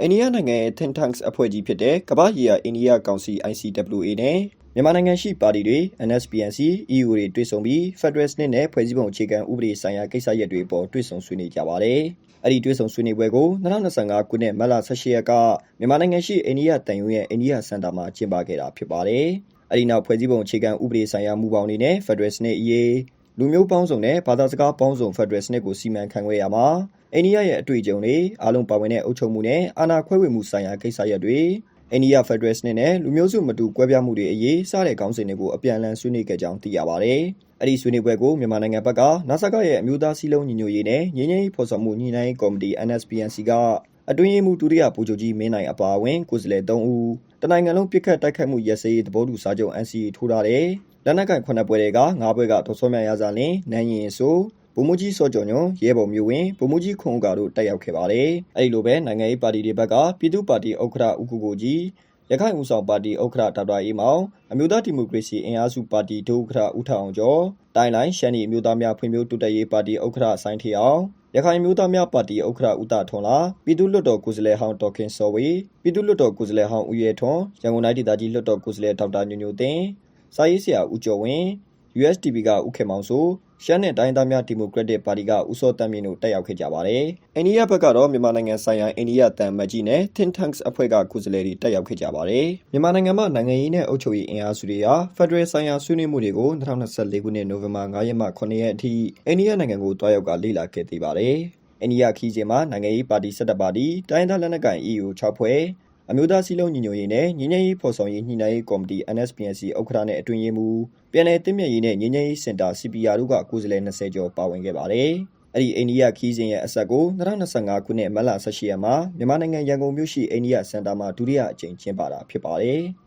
အိန္ဒိယနိုင်ငံရဲ့ Think Tanks အဖွဲ့ကြီးဖြစ်တဲ့ကမ္ဘာ့ရေးရာအိန္ဒိယကောင်စီ ICWA နဲ့မြန်မာနိုင်ငံရှိပါတီတွေ NSPNC EU တွေတွေ့ဆုံပြီး Federal စနစ်နဲ့ဖွဲ့စည်းပုံအခြေခံဥပဒေဆိုင်ရာကိစ္စရပ်တွေအပေါ်တွေ့ဆုံဆွေးနွေးကြပါတယ်။အဲ့ဒီတွေ့ဆုံဆွေးနွေးပွဲကို2025ခုနှစ်မတ်လ18ရက်ကမြန်မာနိုင်ငံရှိအိန္ဒိယတန်ယုံရဲ့အိန္ဒိယစင်တာမှာကျင်းပခဲ့တာဖြစ်ပါတယ်။အဲ့ဒီနောက်ဖွဲ့စည်းပုံအခြေခံဥပဒေဆိုင်ရာမူပေါင်းတွေနဲ့ Federal စနစ်အရေးလူမျိုးပေါင်းစုံနဲ့ဘာသာစကားပေါင်းစုံ Federal စနစ်ကိုစီမံခန့်ခွဲရမှာ အိန္ဒိယရဲ့အတွေ့အကြုံတွေအားလုံးပါဝင်တဲ့အုပ်ချုပ်မှုနဲ့အာဏာခွဲဝေမှုဆိုင်ရာကိစ္စရပ်တွေအိန္ဒိယဖက်ဒရယ်စနစ်နဲ့လူမျိုးစုမတူကွဲပြားမှုတွေအရေးစတဲ့ခေါင်းစဉ်တွေကိုအပြန်အလှန်ဆွေးနွေးခဲ့ကြောင်းသိရပါတယ်။အဲ့ဒီဆွေးနွေးပွဲကိုမြန်မာနိုင်ငံဘက်ကနာဆာကရဲ့အမျိုးသားစည်းလုံးညီညွတ်ရေးနဲ့ငြိမ်းချမ်းရေးဖော်ဆောင်မှုညှိနှိုင်းရေးကော်မတီ NSPNC ကအတွင်းရေးမှူးဒုတိယဗိုလ်ချုပ်ကြီးမင်းနိုင်အပါအဝင်ကိုယ်စားလှယ်3ဦးတနိုင်ငံလုံးပြစ်ခတ်တိုက်ခတ်မှုရက်စဲရေးသဘောတူစာချုပ် NCA ထိုးထားတဲ့လက်နက်ကင်ခုနှစ်ပွဲတွေက၅ပွဲကတော်စောမြရစာလင်းနန်းရင်ဆို ဗိုလ်မှူးကြီးစောကျော်ညွန့်ရဲဘော်မျိုးဝင်းဗိုလ်မှူးကြီးခွန်ဦးကတို့တက်ရောက်ခဲ့ပါတယ်။အဲဒီလိုပဲနိုင်ငံရေးပါတီတွေဘက်ကပြည်သူ့ပါတီဥက္ကဋ္ဌဦးကိုကိုကြီးရခိုင်ဦးဆောင်ပါတီဥက္ကဋ္ဌဒေါက်တာအေးမောင်အမျိုးသားဒီမိုကရေစီအင်အားစုပါတီဒုဥက္ကဋ္ဌဦးထောင်အောင်ကျော်တိုင်းလိုင်းရှမ်းပြည်အမျိုးသားများဖွံ့ဖြိုးတိုးတက်ရေးပါတီဥက္ကဋ္ဌဆိုင်းထေအောင်ရခိုင်မျိုးသားများပါတီဥက္ကဋ္ဌဦးတာထွန်းလာပြည်သူ့လွှတ်တော်ကိုယ်စားလှယ်ဟောင်းဒေါက်ခင်စောဝေပြည်သူ့လွှတ်တော်ကိုယ်စားလှယ်ဟောင်းဦးရဲထွန်းရန်ကုန်တိုင်းဒေသကြီးလွှတ်တော်ကိုယ်စားလှယ်ဒေါက်တာညိုညိုသိန်းစာရေးဆရာဦးကျော်ဝင်း USDP ကဥခေမောင်ဆို ရှမ်းနဲ့တိုင်းသားများဒီမိုကရက်တစ်ပါတီကဦးစောတမ်းမြင့်တို့တက်ရောက်ခဲ့ကြပါတယ်။အိန္ဒိယဘက်ကတော့မြန်မာနိုင်ငံဆိုင်ရာအိန္ဒိယတန်မတ်ကြီးနဲ့ Think Tanks အဖွဲ့ကကိုယ်စားလှယ်တွေတက်ရောက်ခဲ့ကြပါတယ်။မြန်မာနိုင်ငံမှာနိုင်ငံရေးနဲ့အုပ်ချုပ်ရေးအင်အားစုတွေဟာ Federal ဆိုင်ရာဆွေးနွေးမှုတွေကို2024ခုနှစ်နိုဝင်ဘာ9ရက်မှ9ရက်အထိအိန္ဒိယနိုင်ငံကိုတွားရောက်ကလေ့လာခဲ့သေးပါတယ်။အိန္ဒိယခီးစဉ်မှာနိုင်ငံရေးပါတီ17ပါတီတိုင်းဒေသလက်နက်ကိုင် EU 6ဖွဲ့ အမျိုးသားစည်းလုံးညီညွတ်ရေးနဲ့ညီညွတ်ရေးဖော်ဆောင်ရေးညှိနှိုင်းရေးကော်မတီ NSPNC ဥက္ကဋ္ဌနဲ့အတွင်းရေးမှူးပြည်내တင်းမြတ်ရေးနဲ့ညီညွတ်ရေးစင်တာ CPR တို့ကကိုယ်စားလှယ်20ကျော်ပါဝင်ခဲ့ပါတယ်။အဲ့ဒီအိန္ဒိယခီးစဉ်ရဲ့အဆက်ကို2025ခုနှစ်မတ်လ18ရက်မှာမြန်မာနိုင်ငံရန်ကုန်မြို့ရှိအိန္ဒိယစင်တာမှာဒုတိယအကြိမ်ကျင်းပတာဖြစ်ပါတယ်။